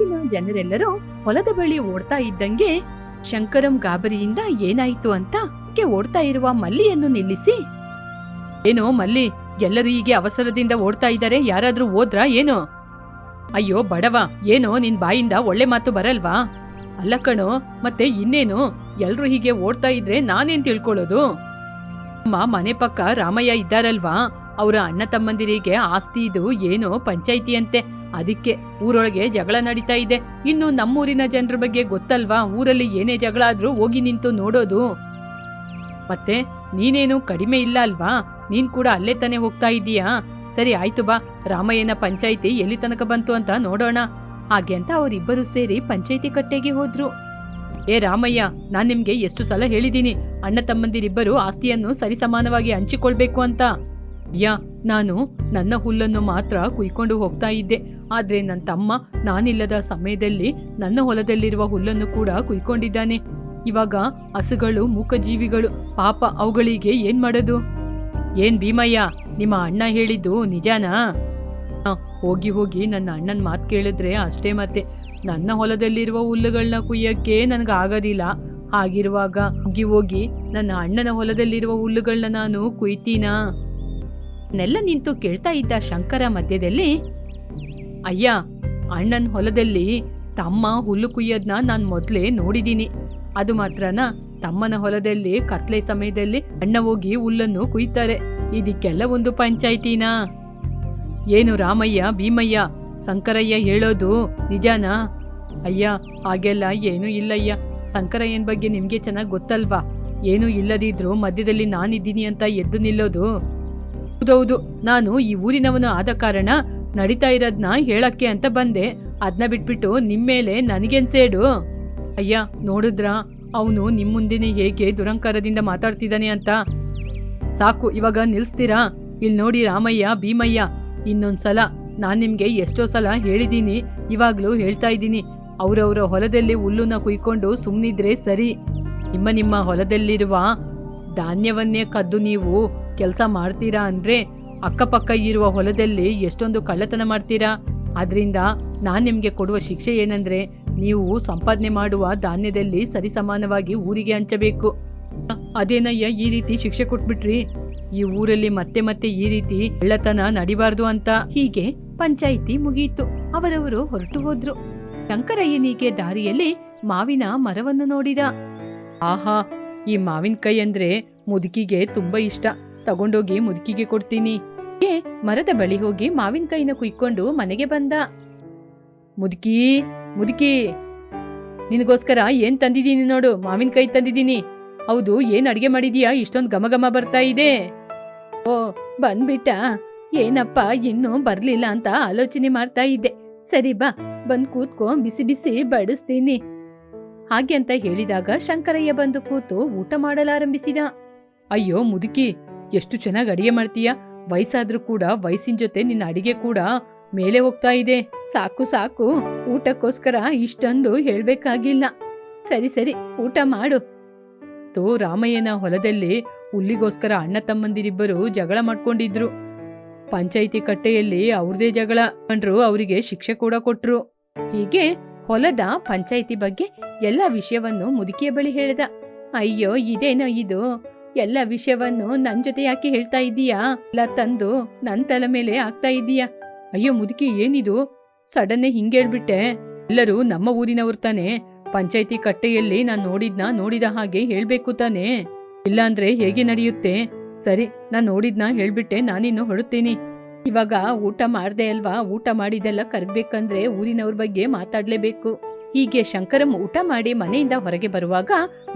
ಊರಿನ ಜನರೆಲ್ಲರೂ ಹೊಲದ ಬಳಿ ಓಡ್ತಾ ಇದ್ದಂಗೆ ಶಂಕರಂ ಗಾಬರಿಯಿಂದ ಏನಾಯಿತು ಅಂತ ಓಡ್ತಾ ಇರುವ ಮಲ್ಲಿಯನ್ನು ನಿಲ್ಲಿಸಿ. ಏನೋ ಮಲ್ಲಿ, ಎಲ್ಲರೂ ಹೀಗೆ ಅವಸರದಿಂದ ಓಡ್ತಾ ಇದ್ದಾರೆ, ಯಾರಾದ್ರೂ ಓದ್ರಾ ಏನೋ? ಅಯ್ಯೋ ಬಡವ, ಏನೋ ನಿನ್ ಬಾಯಿಂದ ಒಳ್ಳೆ ಮಾತು ಬರಲ್ವಾ? ಅಲ್ಲ ಕಣೋ, ಮತ್ತೆ ಇನ್ನೇನು? ಎಲ್ರೂ ಹೀಗೆ ಓಡ್ತಾ ಇದ್ರೆ ನಾನೇನ್ ತಿಳ್ಕೊಳ್ಳೋದು? ಅಮ್ಮ, ಮನೆ ಪಕ್ಕ ರಾಮಯ್ಯ ಇದ್ದಾರಲ್ವಾ? ಅವರ ಅಣ್ಣ ತಮ್ಮಂದಿರಿಗೆ ಆಸ್ತಿ ಇದು ಏನೋ ಪಂಚಾಯಿತಿಯಂತೆ. ಅದಕ್ಕೆ ಊರೊಳಗೆ ಜಗಳ ನಡೀತಾ ಇದೆ. ಇನ್ನು ನಮ್ಮೂರಿನ ಜನರ ಬಗ್ಗೆ ಗೊತ್ತಲ್ವಾ? ಊರಲ್ಲಿ ಏನೇ ಜಗಳ ಆದ್ರೂ ಹೋಗಿ ನಿಂತು ನೋಡೋದು. ಮತ್ತೆ ನೀನೇನು ಕಡಿಮೆ ಇಲ್ಲ ಅಲ್ವಾ? ನೀನ್ ಕೂಡ ಅಲ್ಲೇ ತಾನೇ ಹೋಗ್ತಾ ಇದೀಯಾ? ಸರಿ, ಆಯ್ತು ಬಾ. ರಾಮಯ್ಯನ ಪಂಚಾಯಿತಿ ಎಲ್ಲಿ ತನಕ ಬಂತು ಅಂತ ನೋಡೋಣ. ಹಾಗೆ ಅಂತ ಅವರಿಬ್ಬರು ಸೇರಿ ಪಂಚಾಯಿತಿ ಕಟ್ಟೆಗೆ ಹೋದ್ರು. ಏ ರಾಮಯ್ಯ, ನಾನ್ ನಿಮ್ಗೆ ಎಷ್ಟು ಸಲ ಹೇಳಿದ್ದೀನಿ ಅಣ್ಣ ತಮ್ಮಂದಿರಿಬ್ಬರು ಆಸ್ತಿಯನ್ನು ಸರಿಸಮಾನವಾಗಿ ಹಂಚಿಕೊಳ್ಬೇಕು ಅಂತ. ಯಾ, ನಾನು ನನ್ನ ಹುಲ್ಲನ್ನು ಮಾತ್ರ ಕುಯ್ಕೊಂಡು ಹೋಗ್ತಾ ಇದ್ದೆ. ಆದ್ರೆ ನನ್ನ ತಮ್ಮ ನಾನಿಲ್ಲದ ಸಮಯದಲ್ಲಿ ನನ್ನ ಹೊಲದಲ್ಲಿರುವ ಹುಲ್ಲನ್ನು ಕೂಡ ಕುಯ್ಕೊಂಡಿದ್ದಾನೆ. ಇವಾಗ ಹಸುಗಳು, ಮೂಕಜೀವಿಗಳು, ಪಾಪ ಅವುಗಳಿಗೆ ಏನ್ ಮಾಡೋದು? ಏನ್ ಭೀಮಯ್ಯ, ನಿಮ್ಮ ಅಣ್ಣ ಹೇಳಿದ್ದು ನಿಜಾನಾ? ಹೋಗಿ ಹೋಗಿ ನನ್ನ ಅಣ್ಣನ ಮಾತು ಕೇಳಿದ್ರೆ ಅಷ್ಟೇ ಮತ್ತೆ. ನನ್ನ ಹೊಲದಲ್ಲಿರುವ ಹುಲ್ಲುಗಳನ್ನ ಕುಯ್ಯಕ್ಕೆ ನನಗೆ ಆಗೋದಿಲ್ಲ. ಹಾಗಿರುವಾಗ ಹೋಗಿ ಹೋಗಿ ನನ್ನ ಅಣ್ಣನ ಹೊಲದಲ್ಲಿರುವ ಹುಲ್ಲುಗಳನ್ನ ನಾನು ಕುಯ್ತೀನಾ? ನೆಲ್ಲ ನಿಂತು ಕೇಳ್ತಾ ಇದ್ದ ಶಂಕರ ಮಧ್ಯದಲ್ಲಿ, ಅಯ್ಯ, ಅಣ್ಣನ ಹೊಲದಲ್ಲಿ ತಮ್ಮ ಹುಲ್ಲು ಕುಯ್ಯೋದ್ನ ನಾನು ಮೊದಲೇ ನೋಡಿದ್ದೀನಿ ಅದು ಮಾತ್ರನ ತಮ್ಮನ ಹೊಲದಲ್ಲಿ ಕತ್ಲೆ ಸಮಯದಲ್ಲಿ ಅಣ್ಣ ಹೋಗಿ ಹುಲ್ಲನ್ನು ಕುಯ್ತಾರೆ. ಇದಕ್ಕೆಲ್ಲ ಒಂದು ಪಂಚಾಯಿತಿನಾ? ಏನು ರಾಮಯ್ಯ, ಭೀಮಯ್ಯ, ಶಂಕರಯ್ಯ ಹೇಳೋದು ನಿಜಾನಾ? ಅಯ್ಯ, ಹಾಗೆಲ್ಲ ಏನೂ ಇಲ್ಲಯ್ಯ. ಶಂಕರಯ್ಯನ ಬಗ್ಗೆ ನಿಮ್ಗೆ ಚೆನ್ನಾಗಿ ಗೊತ್ತಲ್ವಾ? ಏನೂ ಇಲ್ಲದಿದ್ರು ಮಧ್ಯದಲ್ಲಿ ನಾನಿದ್ದೀನಿ ಅಂತ ಎದ್ದು ನಿಲ್ಲೋದು. ಹೌದೌದು, ನಾನು ಈ ಊರಿನವನು ಆದ ಕಾರಣ ನಡೀತಾ ಇರೋದ್ನ ಹೇಳಕ್ಕೆ ಅಂತ ಬಂದೆ. ಅದನ್ನ ಬಿಟ್ಬಿಟ್ಟು ನಿಮ್ಮೇಲೆ ನನಗೇನ್ ಸೇಡು? ಅಯ್ಯ, ನೋಡಿದ್ರಾ, ಅವನು ನಿಮ್ಮ ಮುಂದೆನೆ ಹೇಗೆ ದುರಂಕಾರದಿಂದ ಮಾತಾಡ್ತಿದ್ದಾನೆ ಅಂತ. ಸಾಕು, ಇವಾಗ ನಿಲ್ಸ್ತೀರಾ? ಇಲ್ಲಿ ನೋಡಿ ರಾಮಯ್ಯ, ಭೀಮಯ್ಯ, ಇನ್ನೊಂದ್ಸಲ ನಾನು ನಿಮಗೆ ಎಷ್ಟೋ ಸಲ ಹೇಳಿದ್ದೀನಿ ಇವಾಗಲೂ ಹೇಳ್ತಾ ಇದ್ದೀನಿ. ಅವರವರ ಹೊಲದಲ್ಲಿ ಹುಲ್ಲುನ ಕುಯ್ಕೊಂಡು ಸುಮ್ಮನಿದ್ರೆ ಸರಿ. ನಿಮ್ಮ ನಿಮ್ಮ ಹೊಲದಲ್ಲಿರುವ ಧಾನ್ಯವನ್ನೇ ಕದ್ದು ನೀವು ಕೆಲಸ ಮಾಡ್ತೀರಾ ಅಂದ್ರೆ ಅಕ್ಕಪಕ್ಕ ಇರುವ ಹೊಲದಲ್ಲಿ ಎಷ್ಟೊಂದು ಕಳ್ಳತನ ಮಾಡ್ತೀರಾ? ಅದರಿಂದ ನಾನು ನಿಮ್ಗೆ ಕೊಡುವ ಶಿಕ್ಷೆ ಏನಂದ್ರೆ ನೀವು ಸಂಪಾದನೆ ಮಾಡುವ ಧಾನ್ಯದಲ್ಲಿ ಸರಿಸಮಾನವಾಗಿ ಊರಿಗೆ ಹಂಚಬೇಕು. ಅದೇನಯ್ಯ ಈ ರೀತಿ ಶಿಕ್ಷೆ ಕೊಟ್ಬಿಟ್ರಿ? ಈ ಊರಲ್ಲಿ ಮತ್ತೆ ಮತ್ತೆ ಈ ರೀತಿ ಕಳ್ಳತನ ನಡಿಬಾರ್ದು ಅಂತ. ಹೀಗೆ ಪಂಚಾಯಿತಿ ಮುಗಿಯಿತು ಅವರವರು ಹೊರಟು ಹೋದ್ರು. ಶಂಕರಯ್ಯನಿಗೆ ದಾರಿಯಲ್ಲಿ ಮಾವಿನ ಮರವನ್ನು ನೋಡಿದ. ಆಹಾ ಈ ಮಾವಿನಕಾಯಿ ಅಂದ್ರೆ ಮುದುಕಿಗೆ ತುಂಬಾ ಇಷ್ಟ. ತಗೊಂಡೋಗಿ ಮುದುಕಿಗೆ ಕೊಡ್ತೀನಿ. ಮರದ ಬಳಿ ಹೋಗಿ ಮಾವಿನಕಾಯಿನ ಕುಯ್ಕೊಂಡು ಮನೆಗೆ ಬಂದ. ಮುದುಕಿ ಮುದುಕಿ, ನಿನಗೋಸ್ಕರ ಏನ್ ತಂದಿದ್ದೀನಿ ನೋಡು ಮಾವಿನಕಾಯಿ ತಂದಿದ್ದೀನಿ. ಹೌದು, ಏನ್ ಅಡಿಗೆ ಮಾಡಿದೀಯಾ? ಇಷ್ಟೊಂದು ಘಮ ಘಮ ಬರ್ತಾ ಇದೆ. ಓ, ಬಂದ್ಬಿಟ್ಟ. ಏನಪ್ಪ, ಇನ್ನೂ ಬರ್ಲಿಲ್ಲ ಅಂತ ಆಲೋಚನೆ ಮಾಡ್ತಾ ಇದ್ದೆ. ಸರಿ ಬಾ, ಬಂದ್ ಕೂತ್ಕೋ, ಬಿಸಿ ಬಿಸಿ ಬಡಿಸ್ತೀನಿ. ಹಾಗೆ ಅಂತ ಹೇಳಿದಾಗ ಶಂಕರಯ್ಯ ಬಂದು ಕೂತು ಊಟ ಮಾಡಲಾರಂಭಿಸಿದ. ಅಯ್ಯೋ ಮುದುಕಿ, ಎಷ್ಟು ಚೆನ್ನಾಗಿ ಅಡಿಗೆ ಮಾಡ್ತೀಯ? ವಯಸ್ಸಾದ್ರೂ ಕೂಡ ವಯಸ್ಸಿನ ಜೊತೆ ನಿನ್ನ ಅಡಿಗೆ ಕೂಡ ಮೇಲೆ ಹೋಗ್ತಾ ಇದೆ. ಸಾಕು ಸಾಕು, ಊಟಕ್ಕೋಸ್ಕರ ಇಷ್ಟೊಂದು ಹೇಳ್ಬೇಕಾಗಿಲ್ಲ. ಸರಿ ಸರಿ, ಊಟ ಮಾಡು. ತೋ ರಾಮಯ್ಯನ ಹೊಲದಲ್ಲಿ ಹುಲ್ಲಿಗೋಸ್ಕರ ಅಣ್ಣ ತಮ್ಮಂದಿರಿಬ್ಬರು ಜಗಳ ಮಾಡ್ಕೊಂಡಿದ್ರು. ಪಂಚಾಯಿತಿ ಕಟ್ಟೆಯಲ್ಲಿ ಅವ್ರದೇ ಜಗಳ ಕಂಡ್ರು ಅವರಿಗೆ ಶಿಕ್ಷೆ ಕೂಡ ಕೊಟ್ರು. ಹೀಗೆ ಹೊಲದ ಪಂಚಾಯಿತಿ ಬಗ್ಗೆ ಎಲ್ಲ ವಿಷಯವನ್ನು ಮುದುಕಿಯ ಬಳಿ ಹೇಳಿದ. ಅಯ್ಯೋ, ಇದೇನೋ ಇದು? ಎಲ್ಲ ವಿಷಯವನ್ನು ನನ್ ಜೊತೆ ಯಾಕೆ ಹೇಳ್ತಾ ಇದ್ದೀಯಾ? ಎಲ್ಲ ತಂದು ನನ್ ತಲೆ ಮೇಲೆ ಆಗ್ತಾ ಇದ್ದೀಯಾ? ಅಯ್ಯೋ, ಮುದುಕಿ, ಏನಿದು? ಸಡನ್ನೇ ಹಿಂಗೇಳ್ಬಿಟ್ಟೆ ಎಲ್ಲರೂ ನಮ್ಮ ಊರಿನವ್ರು ತಾನೆ. ಪಂಚಾಯಿತಿ ಕಟ್ಟೆಯಲ್ಲಿ ನಾನ್ ನೋಡಿದ್ನ ನೋಡಿದ ಹಾಗೆ ಹೇಳ್ಬೇಕು ತಾನೆ. ಇಲ್ಲಾಂದ್ರೆ ಹೇಗೆ ನಡೆಯುತ್ತೆ? ಸರಿ, ನಾನ್ ನೋಡಿದ್ನ ಹೇಳ್ಬಿಟ್ಟೆ, ನಾನಿನ್ನು ಹೊರಡ್ತೀನಿ. ಇವಾಗ ಊಟ ಮಾಡ್ದೆ ಅಲ್ವಾ? ಊಟ ಮಾಡಿದೆಲ್ಲ ಕರ್ಬೇಕಂದ್ರೆ ಊರಿನವ್ರ ಬಗ್ಗೆ ಮಾತಾಡ್ಲೇಬೇಕು. ಹೀಗೆ ಶಂಕರಂ ಊಟ ಮಾಡಿ ಮನೆಯಿಂದ ಹೊರಗೆ ಬರುವಾಗ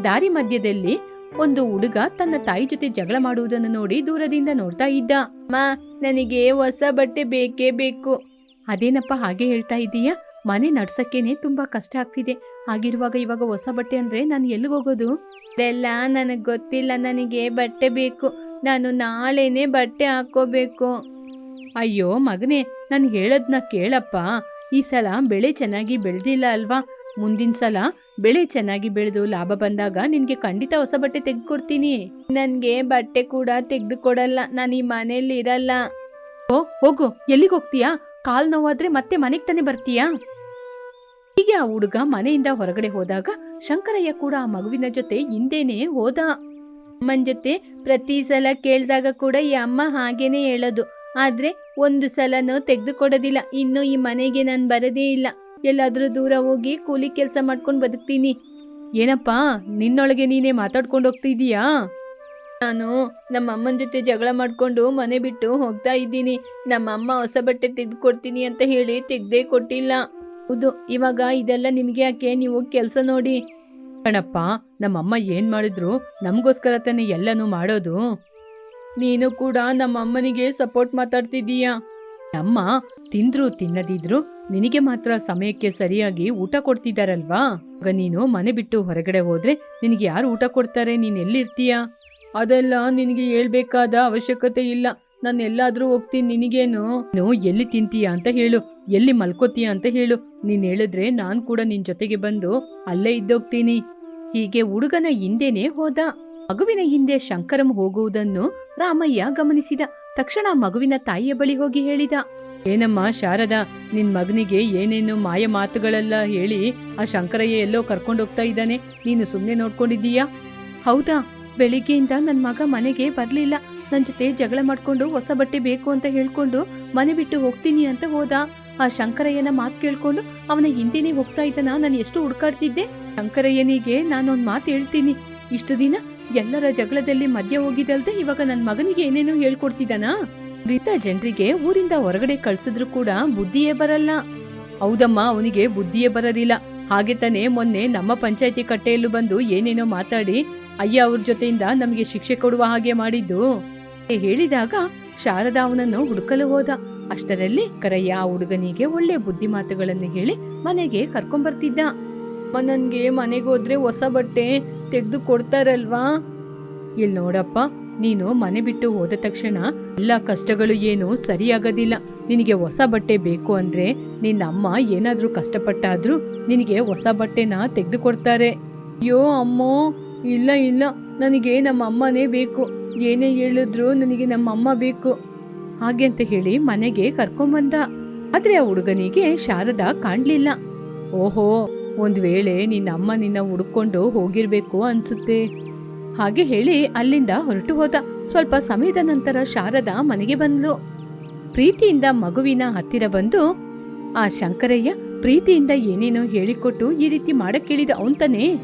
ದಾರಿ ಮಧ್ಯದಲ್ಲಿ ಒಂದು ಹುಡುಗ ತನ್ನ ತಾಯಿ ಜೊತೆ ಜಗಳ ಮಾಡುವುದನ್ನು ನೋಡಿ ದೂರದಿಂದ ನೋಡ್ತಾ ಇದ್ದ. ಮಾ ನನಗೆ ಹೊಸ ಬಟ್ಟೆ ಬೇಕೇ ಬೇಕು. ಅದೇನಪ್ಪ ಹಾಗೆ ಹೇಳ್ತಾ ಇದ್ದೀಯಾ? ಮನೆ ನಡ್ಸಕ್ಕೇನೆ ತುಂಬಾ ಕಷ್ಟ ಆಗ್ತಿದೆ. ಹಾಗಿರುವಾಗ ಇವಾಗ ಹೊಸ ಬಟ್ಟೆ ಅಂದ್ರೆ ನಾನು ಎಲ್ಲಿಗೆ ಹೋಗೋದು? ಇದೆಲ್ಲ ನನಗೆ ಗೊತ್ತಿಲ್ಲ. ನನಗೆ ಬಟ್ಟೆ ಬೇಕು. ನಾನು ನಾಳೆನೆ ಬಟ್ಟೆ ಹಾಕೋಬೇಕು ಅಯ್ಯೋ ಮಗನೇ, ನಾನು ಹೇಳೋದನ್ನ ಕೇಳಪ್ಪ. ಈ ಸಲ ಬೆಳೆ ಚೆನ್ನಾಗಿ ಬೆಳೆದಿಲ್ಲ ಅಲ್ವಾ? ಮುಂದಿನ ಸಲ ಬೆಳೆ ಚೆನ್ನಾಗಿ ಬೆಳೆದು ಲಾಭ ಬಂದಾಗ ನಿನಗೆ ಖಂಡಿತ ಹೊಸ ಬಟ್ಟೆ ತೆಗೆದುಕೊಡ್ತೀನಿ. ನನಗೆ ಬಟ್ಟೆ ಕೂಡ ತೆಗೆದುಕೊಡಲ್ಲ, ನಾನು ಈ ಮನೆಯಲ್ಲಿ ಇರಲ್ಲ ಓ, ಹೋಗು, ಎಲ್ಲಿಗೆ ಹೋಗ್ತೀಯಾ? ಕಾಲು ನೋವಾದ್ರೆ ಮತ್ತೆ ಮನೆಗೆ ತಾನೇ ಬರ್ತೀಯಾ? ಹೀಗೆ ಆ ಹುಡುಗ ಮನೆಯಿಂದ ಹೊರಗಡೆ ಹೋದಾಗ ಶಂಕರಯ್ಯ ಕೂಡ ಆ ಮಗುವಿನ ಜೊತೆ ಹಿಂದೇನೆ ಹೋದ. ಅಮ್ಮನ ಜೊತೆ ಪ್ರತಿ ಸಲ ಕೇಳಿದಾಗ ಕೂಡ ಈ ಅಮ್ಮ ಹಾಗೇನೆ ಹೇಳೋದು. ಆದ್ರೆ ಒಂದು ಸಲನೂ ತೆಗೆದುಕೊಡೋದಿಲ್ಲ. ಇನ್ನು ಈ ಮನೆಗೆ ನಾನು ಬರದೇ ಇಲ್ಲ. ಎಲ್ಲಾದರೂ ದೂರ ಹೋಗಿ ಕೂಲಿ ಕೆಲಸ ಮಾಡ್ಕೊಂಡು ಬದುಕ್ತೀನಿ. ಏನಪ್ಪಾ ನಿನ್ನೊಳಗೆ ನೀನೇ ಮಾತಾಡ್ಕೊಂಡು ಹೋಗ್ತಿದೀಯಾ ನಾನು ನಮ್ಮ ಅಮ್ಮನ ಜೊತೆ ಜಗಳ ಮಾಡ್ಕೊಂಡು ಮನೆ ಬಿಟ್ಟು ಹೋಗ್ತಾ ಇದ್ದೀನಿ. ನಮ್ಮ ಅಮ್ಮ ಹೊಸ ಬಟ್ಟೆ ತೆಗೆದು ಕೊಡ್ತೀನಿ ಅಂತ ಹೇಳಿ ತೆಗ್ದೇ ಕೊಟ್ಟಿಲ್ಲ. ಹೌದು ಇವಾಗ ಇದೆಲ್ಲ ನಿಮಗೆ ಯಾಕೆ? ನೀವು ಕೆಲಸ ನೋಡಿ. ಕಣಪ್ಪ ನಮ್ಮಮ್ಮ ಏನು ಮಾಡಿದ್ರು ನಮಗೋಸ್ಕರ ತಾನೇ ಎಲ್ಲನೂ ಮಾಡೋದು. ನೀನು ಕೂಡ ನಮ್ಮ ಅಮ್ಮನಿಗೆ ಸಪೋರ್ಟ್ ಮಾತಾಡ್ತಿದ್ದೀಯಾ? ನಮ್ಮ ತಿಂದ್ರು ತಿನ್ನದಿದ್ರು ನಿನಗೆ ಮಾತ್ರ ಸಮಯಕ್ಕೆ ಸರಿಯಾಗಿ ಊಟ ಕೊಡ್ತಿದ್ದಾರಲ್ವಾ ಆಗ ನೀನು ಮನೆ ಬಿಟ್ಟು ಹೊರಗಡೆ ಹೋದ್ರೆ ನಿನಗೆ ಯಾರು ಊಟ ಕೊಡ್ತಾರೆ? ನೀನ್ ಎಲ್ಲಿರ್ತೀಯ? ಅದೆಲ್ಲ ನಿನಗೆ ಹೇಳ್ಬೇಕಾದ ಅವಶ್ಯಕತೆ ಇಲ್ಲ. ನಾನು ಎಲ್ಲಾದ್ರೂ ಹೋಗ್ತೀನಿ ನಿನಗೇನು? ನೋ ಎಲ್ಲಿ ತಿಂತೀಯ ಅಂತ ಹೇಳು. ಎಲ್ಲಿ ಮಲ್ಕೋತೀಯ ಅಂತ ಹೇಳು. ನೀನ್ ಹೇಳಿದ್ರೆ ನಾನು ಕೂಡ ನಿನ್ ಜೊತೆಗೆ ಬಂದು ಅಲ್ಲೇ ಇದ್ದೋಗ್ತೀನಿ. ಹೀಗೆ ಹುಡುಗನ ಹಿಂದೆನೇ ಹೋದ. ಮಗುವಿನ ಹಿಂದೆ ಶಂಕರಂ ಹೋಗುವುದನ್ನು ರಾಮಯ್ಯ ಗಮನಿಸಿದ. ತಕ್ಷಣ ಮಗುವಿನ ತಾಯಿಯ ಬಳಿ ಹೋಗಿ ಹೇಳಿದ, ಏನಮ್ಮ ಶಾರದಾ, ನಿನ್ ಮಗನಿಗೆ ಏನೇನು ಮಾಯ ಮಾತುಗಳೆಲ್ಲ ಹೇಳಿ ಆ ಶಂಕರಯ್ಯ ಎಲ್ಲೋ ಕರ್ಕೊಂಡೋಗ್ತಾ ಇದ್ದಾನೆ. ನೀನು ಸುಮ್ಮನೆ ನೋಡ್ಕೊಂಡಿದ್ದೀಯಾ? ಹೌದಾ, ಬೆಳಿಗ್ಗೆಯಿಂದ ನನ್ ಮಗ ಮನೆಗೆ ಬರ್ಲಿಲ್ಲ. ನನ್ ಜೊತೆ ಜಗಳ ಮಾಡ್ಕೊಂಡು ಹೊಸ ಬಟ್ಟೆ ಬೇಕು ಅಂತ ಹೇಳ್ಕೊಂಡು ಮನೆ ಬಿಟ್ಟು ಹೋಗ್ತೀನಿ ಅಂತ ಹೋದ. ಆ ಶಂಕರಯ್ಯನ ಮಾತು ಕೇಳ್ಕೊಂಡು ಅವನ ಹಿಂದೆನೇ ಹೋಗ್ತಾ ಇದ್ದಾನ? ನಾನು ಎಷ್ಟು ಹುಡ್ಕಾಡ್ತಿದ್ದೆ? ಶಂಕರಯ್ಯನಿಗೆ ನಾನೊಂದ್ ಮಾತು ಹೇಳ್ತೀನಿ. ಇಷ್ಟು ದಿನ ಎಲ್ಲರ ಜಗಳದಲ್ಲಿ ಮಧ್ಯ ಹೋಗಿದಲ್ದೆ ಇವಾಗ ನನ್ನ ಮಗನಿಗೆ ಏನೇನೋ ಹೇಳ್ಕೊಡ್ತಿದ್ದಾನಾ? ಗೀತಾ ಜನರಿಗೆ ಊರಿಂದ ಹೊರಗಡೆ ಕಳ್ಸಿದ್ರು ಕೂಡ ಬುದ್ಧಿಯೇ ಬರಲ್ಲ. ಹೌದಮ್ಮ, ಅವನಿಗೆ ಬುದ್ಧಿಯೇ ಬರೋದಿಲ್ಲ. ಹಾಗೆ ತಾನೆ ಮೊನ್ನೆ ನಮ್ಮ ಪಂಚಾಯತಿ ಕಟ್ಟೆಯಲ್ಲೂ ಬಂದು ಏನೇನೋ ಮಾತಾಡಿ ಅಯ್ಯ ಅವ್ರ ಜೊತೆಯಿಂದ ನಮಗೆ ಶಿಕ್ಷೆ ಕೊಡುವ ಹಾಗೆ ಮಾಡಿದ್ದು. ಹೇಳಿದಾಗ ಶಾರದಾ ಅವನನ್ನು ಹುಡುಕಲು ಹೋದ. ಅಷ್ಟರಲ್ಲಿ ಕರಯ್ಯ ಆ ಹುಡುಗನಿಗೆ ಒಳ್ಳೆ ಬುದ್ಧಿ ಮಾತುಗಳನ್ನು ಹೇಳಿ ಮನೆಗೆ ಕರ್ಕೊಂಬರ್ತಿದ್ದ. ಬರ್ತಿದ್ದ ಮನೆಗೆ ಮನೆಗೋದ್ರೆ ಹೊಸ ಬಟ್ಟೆ ತೆಗೆದು ಕೊಡ್ತಾರಲ್ವಾ? ಇಲ್ಲಿ ನೋಡಪ್ಪ, ನೀನು ಮನೆ ಬಿಟ್ಟು ಹೋದ ತಕ್ಷಣ ಎಲ್ಲ ಕಷ್ಟಗಳು ಏನು ಸರಿಯಾಗೋದಿಲ್ಲ. ನಿನಗೆ ಹೊಸ ಬಟ್ಟೆ ಬೇಕು ಅಂದ್ರೆ ನಿನ್ನ ಅಮ್ಮ ಏನಾದ್ರೂ ಕಷ್ಟಪಟ್ಟಾದ್ರೂ ನಿನಗೆ ಹೊಸ ಬಟ್ಟೆನ ತೆಗೆದು ಕೊಡ್ತಾರೆ. ಅಯ್ಯೋ ಅಮ್ಮೋ, ಇಲ್ಲ ಇಲ್ಲ, ನನಗೆ ನಮ್ಮ ಅಮ್ಮನೇ ಬೇಕು. ಏನೇ ಹೇಳಿದ್ರು ನನಗೆ ನಮ್ಮ ಅಮ್ಮ ಬೇಕು. ಹಾಗೆ ಅಂತ ಹೇಳಿ ಮನೆಗೆ ಕರ್ಕೊಂಬಂದ ಆದ್ರೆ ಆ ಹುಡುಗನಿಗೆ ಶಾರದಾ ಕಾಣ್ಲಿಲ್ಲ. ಓಹೋ ಒಂದ್ ವೇಳೆ ನಿನ್ನ ಅಮ್ಮ ನಿನ್ನ ಹುಡುಕೊಂಡು ಹೋಗಿರ್ಬೇಕು ಅನ್ಸುತ್ತೆ. ಹಾಗೆ ಹೇಳಿ ಅಲ್ಲಿಂದ ಹೊರಟು ಹೋದ. ಸ್ವಲ್ಪ ಸಮಯದ ನಂತರ ಶಾರದಾ ಮನೆಗೆ ಬಂದ್ಲು. ಪ್ರೀತಿಯಿಂದ ಮಗುವಿನ ಹತ್ತಿರ ಬಂದು, ಆ ಶಂಕರಯ್ಯ, ಪ್ರೀತಿಯಿಂದ ಏನೇನೋ ಹೇಳಿಕೊಟ್ಟು ಈ ರೀತಿ ಮಾಡಕ್ಕೇಳಿದ ಕೇಳಿದ ಅವನ್ ತಾನೇ?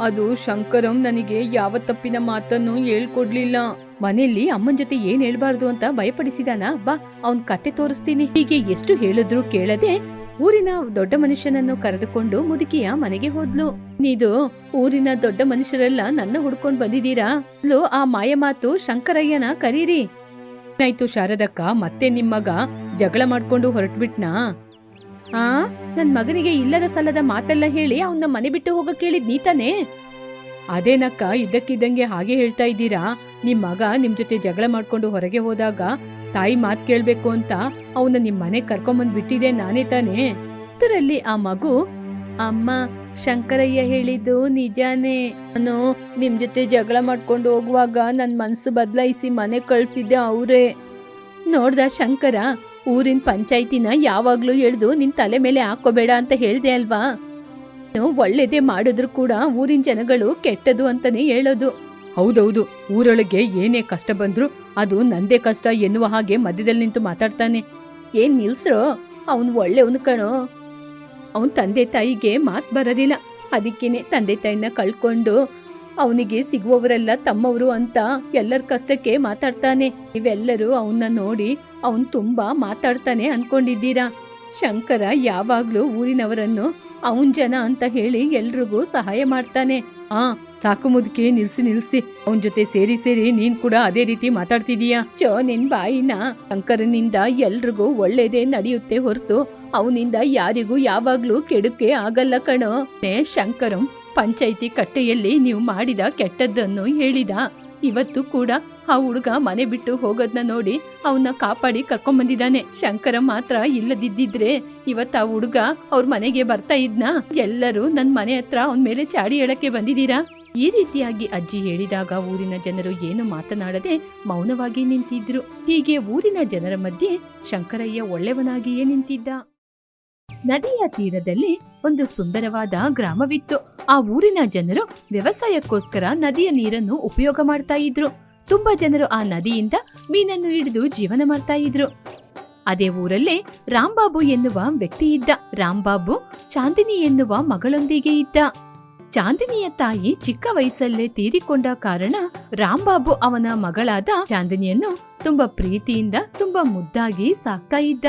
ಅದು ಶಂಕರಂ ನನಗೆ ಯಾವ ತಪ್ಪಿನ ಮಾತನ್ನು ಹೇಳ್ಕೊಡ್ಲಿಲ್ಲ. ಮನೆಯಲ್ಲಿ ಅಮ್ಮನ ಜೊತೆ ಏನ್ ಹೇಳ್ಬಾರ್ದು ಅಂತ ಭಯಪಡಿಸಿದಾನ? ಬಾ, ಅವನ್ ಕತೆ ತೋರಿಸ್ತೀನಿ. ಹೀಗೆ ಎಷ್ಟು ಹೇಳಿದ್ರು ಕೇಳದೆ ಊರಿನ ದೊಡ್ಡ ಮನುಷ್ಯನನ್ನು ಕರೆದುಕೊಂಡು ಮುದುಕಿಯ ಮನೆಗೆ ಹೋದ್ಲು. ನೀದು ಊರಿನ ದೊಡ್ಡ ಮನುಷ್ಯರೆಲ್ಲ ನನ್ನ ಹುಡ್ಕೊಂಡ್ ಬಂದಿದ್ದೀರಾ? ಆ ಮಾಯ ಮಾತು ಶಂಕರಯ್ಯನ ಕರೀರಿ. ಆಯ್ತು ಶಾರದಕ್ಕ, ಮತ್ತೆ ನಿಮ್ಮಗ ಜಗಳ ಮಾಡ್ಕೊಂಡು ಹೊರಟ್ಬಿಟ್ನಾ? ಆ, ನನ್ ಮಗನಿಗೆ ಇಲ್ಲದ ಸಲ್ಲದ ಮಾತೆಲ್ಲ ಹೇಳಿ ಅವನ್ನ ಮನೆ ಬಿಟ್ಟು ಹೋಗಕ್ ಕೇಳಿದ್ ನೀತಾನೆ ಅದೇನಕ್ಕ, ಇದ್ದಕ್ಕಿದ್ದಂಗೆ ಹಾಗೆ ಹೇಳ್ತಾ ಇದ್ದೀರಾ? ನಿಮ್ ಮಗ ನಿಮ್ ಜೊತೆ ಜಗಳ ಮಾಡ್ಕೊಂಡು ಹೊರಗೆ ಹೋದಾಗ ತಾಯಿ ಮಾತ್ ಕೇಳ್ಬೇಕು ಅಂತ ಅವನ್ನ ನಿಮ್ಮ ಮನೆ ಕರ್ಕೊಂಬಂದ್ ಬಿಟ್ಟಿದೆ ನಾನೇ ತಾನೇ? ಅದರಲ್ಲಿ ಆ ಮಗು, ಅಮ್ಮ, ಶಂಕರಯ್ಯ ಹೇಳಿದ್ದು ನಿಜಾನೇ. ನಾನು ನಿಮ್ ಜೊತೆ ಜಗಳ ಮಾಡ್ಕೊಂಡು ಹೋಗುವಾಗ ನನ್ನ ಮನ್ಸು ಬದಲಾಯಿಸಿ ಮನೆ ಕಳ್ಸಿದ್ದೆ ಅವರೇ. ನೋಡ್ದ ಶಂಕರ, ಊರಿನ ಪಂಚಾಯ್ತಿನ ಯಾವಾಗ್ಲೂ ಎಳ್ದು ನಿನ್ ತಲೆ ಮೇಲೆ ಹಾಕೋಬೇಡ ಅಂತ ಹೇಳ್ದೆ ಅಲ್ವಾ? ಒಳ್ಳೇದೇ ಮಾಡಿದ್ರು ಕೂಡ ಊರಿನ ಜನಗಳು ಕೆಟ್ಟದು ಅಂತಾನೆ ಹೇಳೋದು. ಹೌದೌದು, ಊರೊಳಗೆ ಏನೇ ಕಷ್ಟ ಬಂದ್ರು ಅದು ನಂದೇ ಕಷ್ಟ ಎನ್ನುವ ಹಾಗೆ ಮಧ್ಯದಲ್ಲಿ ನಿಂತು ಮಾತಾಡ್ತಾನೆ. ಏನ್ ನಿಲ್ಸ್ರೋ? ಅವನು ಒಳ್ಳೆಯವನು ಕಣೋ. ಅವನ್ ತಂದೆ ತಾಯಿಗೆ ಮಾತು ಬರೋದಿಲ್ಲ. ಅದಕ್ಕೇನೆ ತಂದೆ ತಾಯಿನ ಕಳ್ಕೊಂಡು ಅವನಿಗೆ ಸಿಗುವವರೆಲ್ಲ ತಮ್ಮವರು ಅಂತ ಎಲ್ಲರ ಕಷ್ಟಕ್ಕೆ ಮಾತಾಡ್ತಾನೆ. ನೀವೆಲ್ಲರೂ ಅವನ್ನ ನೋಡಿ ಅವನ್ ತುಂಬಾ ಮಾತಾಡ್ತಾನೆ ಅನ್ಕೊಂಡಿದ್ದೀರಾ? ಶಂಕರ ಯಾವಾಗ್ಲೂ ಊರಿನವರನ್ನು ಅವನ್ ಜನ ಅಂತ ಹೇಳಿ ಎಲ್ರಿಗೂ ಸಹಾಯ ಮಾಡ್ತಾನೆ. ಆ ಸಾಕು ಮುದುಕಿ, ನಿಲ್ಸಿ ನಿಲ್ಸಿ. ಅವನ್ ಜೊತೆ ಸೇರಿ ಸೇರಿ ನೀನ್ ಕೂಡ ಅದೇ ರೀತಿ ಮಾತಾಡ್ತಿದೀಯಾ? ಚೋ ನಿನ್ ಬಾಯಿನ ಶಂಕರನಿಂದ ಎಲ್ರಿಗೂ ಒಳ್ಳೇದೇ ನಡೆಯುತ್ತೆ ಹೊರತು ಅವನಿಂದ ಯಾರಿಗೂ ಯಾವಾಗ್ಲೂ ಕೆಡುಕೆ ಆಗಲ್ಲ ಕಣೋ. ಶಂಕರಂ, ಪಂಚಾಯಿತಿ ಕಟ್ಟೆಯಲ್ಲಿ ನೀವು ಮಾಡಿದ ಕೆಟ್ಟದ್ದನ್ನು ಹೇಳಿದ. ಇವತ್ತು ಕೂಡ ಆ ಹುಡುಗ ಮನೆ ಬಿಟ್ಟು ಹೋಗೋದ್ನ ನೋಡಿ ಅವನ್ನ ಕಾಪಾಡಿ ಕರ್ಕೊಂಬಂದಿದ್ದಾನೆ. ಶಂಕರ ಮಾತ್ರ ಇಲ್ಲದಿದ್ದಿದ್ರೆ ಇವತ್ತು ಆ ಹುಡುಗ ಅವ್ರ ಮನೆಗೆ ಬರ್ತಾ ಇದ್ನ? ಎಲ್ಲರೂ ನನ್ ಮನೆ ಹತ್ರ ಅವನ ಮೇಲೆ ಚಾಡಿ ಹೇಳಕ್ಕೆ ಬಂದಿದ್ದೀರಾ? ಈ ರೀತಿಯಾಗಿ ಅಜ್ಜಿ ಹೇಳಿದಾಗ ಊರಿನ ಜನರು ಏನು ಮಾತನಾಡದೆ ಮೌನವಾಗಿ ನಿಂತಿದ್ರು. ಹೀಗೆ ಊರಿನ ಜನರ ಮಧ್ಯೆ ಶಂಕರಯ್ಯ ಒಳ್ಳೆಯವನಾಗಿಯೇ ನಿಂತಿದ್ದ. ನದಿಯ ತೀರದಲ್ಲಿ ಒಂದು ಸುಂದರವಾದ ಗ್ರಾಮವಿತ್ತು. ಆ ಊರಿನ ಜನರು ವ್ಯವಸಾಯಕ್ಕೋಸ್ಕರ ನದಿಯ ನೀರನ್ನು ಉಪಯೋಗ ಮಾಡ್ತಾ ಇದ್ರು. ತುಂಬಾ ಜನರು ಆ ನದಿಯಿಂದ ಮೀನನ್ನು ಹಿಡಿದು ಜೀವನ ಮಾಡ್ತಾ ಇದ್ರು. ಅದೇ ಊರಲ್ಲೇ ರಾಂಬಾಬು ಎನ್ನುವ ವ್ಯಕ್ತಿ ಇದ್ದ ರಾಂಬಾಬು ಚಾಂದಿನಿ ಎನ್ನುವ ಮಗಳೊಂದಿಗೆ ಇದ್ದ. ಚಾಂದಿನಿಯ ತಾಯಿ ಚಿಕ್ಕ ವಯಸ್ಸಲ್ಲೇ ತೀರಿಕೊಂಡ ಕಾರಣ ರಾಂಬಾಬು ಅವನ ಮಗಳಾದ ಚಾಂದಿನಿಯನ್ನು ತುಂಬಾ ಪ್ರೀತಿಯಿಂದ ತುಂಬಾ ಮುದ್ದಾಗಿ ಸಾಕ್ತಾ ಇದ್ದ.